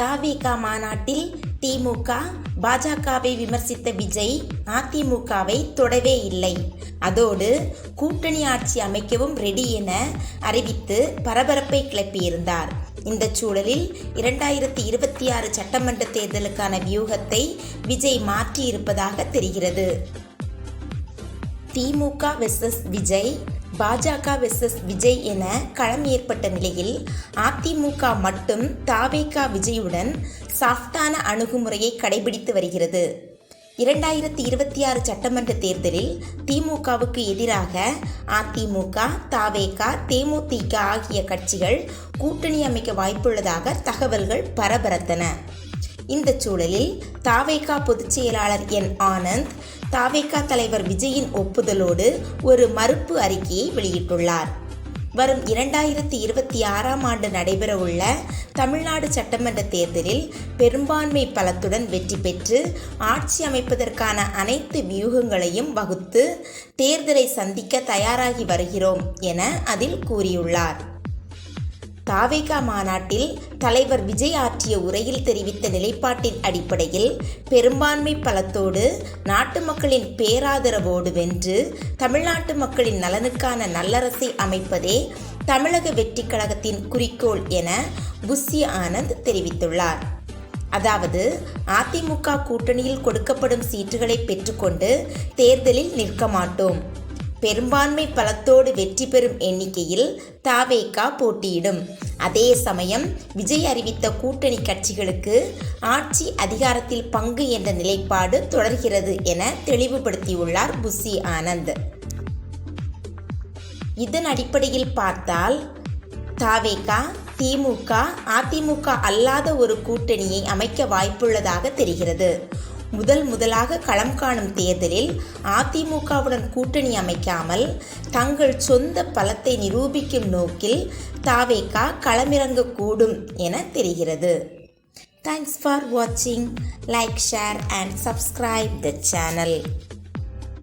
தாவேகா மாநாட்டில் திமுக பாஜகவை விமர்சித்த விஜய் அதிமுகவை தொடவே இல்லை. அதோடு கூட்டணி ஆட்சி அமைக்கவும் ரெடி என அறிவித்து பரபரப்பை கிளப்பியிருந்தார். இந்த சூழலில் இரண்டாயிரத்தி இருபத்தி ஆறு சட்டமன்ற தேர்தலுக்கான வியூகத்தை விஜய் மாற்றியிருப்பதாக தெரிகிறது. திமுக வெர்சஸ் விஜய் பாஜக வெர்சஸ் விஜய் என களம் ஏற்பட்ட நிலையில் அதிமுக மட்டும் தாவேகா விஜயுடன் சாஃப்டான அணுகுமுறையை கடைபிடித்து வருகிறது. இரண்டாயிரத்தி இருபத்தி ஆறு சட்டமன்ற தேர்தலில் திமுகவுக்கு எதிராக அதிமுக தாவேகா தேமுதிக ஆகிய கட்சிகள் கூட்டணி அமைக்க வாய்ப்புள்ளதாக தகவல்கள் பரபரத்தன. இந்த சூழலில் தாவேகா பொதுச் செயலாளர் என் ஆனந்த் தாவேகா தலைவர் விஜயின் ஒப்புதலோடு ஒரு மறுப்பு அறிக்கையை வெளியிட்டுள்ளார். வரும் இரண்டாயிரத்தி இருபத்தி ஆறாம் ஆண்டு நடைபெறவுள்ள தமிழ்நாடு சட்டமன்ற தேர்தலில் பெரும்பான்மை பலத்துடன் வெற்றி பெற்று ஆட்சி அமைப்பதற்கான அனைத்து வியூகங்களையும் வகுத்து தேர்தலை சந்திக்க தயாராகி வருகிறோம் என அதில் கூறியுள்ளார். தாவேகா மாநாட்டில் தலைவர் விஜய் ஆற்றிய உரையில் தெரிவித்த நிலைப்பாட்டின் அடிப்படையில் பெரும்பான்மை பலத்தோடு நாட்டு மக்களின் பேராதரவோடு வென்று தமிழ்நாட்டு மக்களின் நலனுக்கான நல்லரசை அமைப்பதே தமிழக வெற்றி கழகத்தின் குறிக்கோள் என புஸ்ஸி ஆனந்த் தெரிவித்துள்ளார். அதாவது அதிமுக கூட்டணியில் கொடுக்கப்படும் சீட்டுகளை பெற்றுக்கொண்டு தேர்தலில் நிற்க மாட்டோம். பெரும்பான்மை பலத்தோடு வெற்றி பெறும் எண்ணிக்கையில் தாவேகா போட்டியிடும். அதே சமயம் விஜய் அறிவித்த கூட்டணி கட்சிகளுக்கு ஆட்சி அதிகாரத்தில் பங்கு என்ற நிலைப்பாடு தொடர்கிறது என தெளிவுபடுத்தியுள்ளார் புஷி ஆனந்த். இதன் அடிப்படையில் பார்த்தால் தாவேகா திமுக அதிமுக அல்லாத ஒரு கூட்டணியை அமைக்க வாய்ப்புள்ளதாக தெரிகிறது. முதல் முதலாக களம் காணும் தேர்தலில் அதிமுகவுடன் கூட்டணி அமைக்காமல் தங்கள் சொந்த பலத்தை நிரூபிக்கும் நோக்கில் தாவேகா களமிறங்கக்கூடும் என தெரிகிறது. தேங்க்ஸ் ஃபார் வாட்சிங் like share and subscribe the channel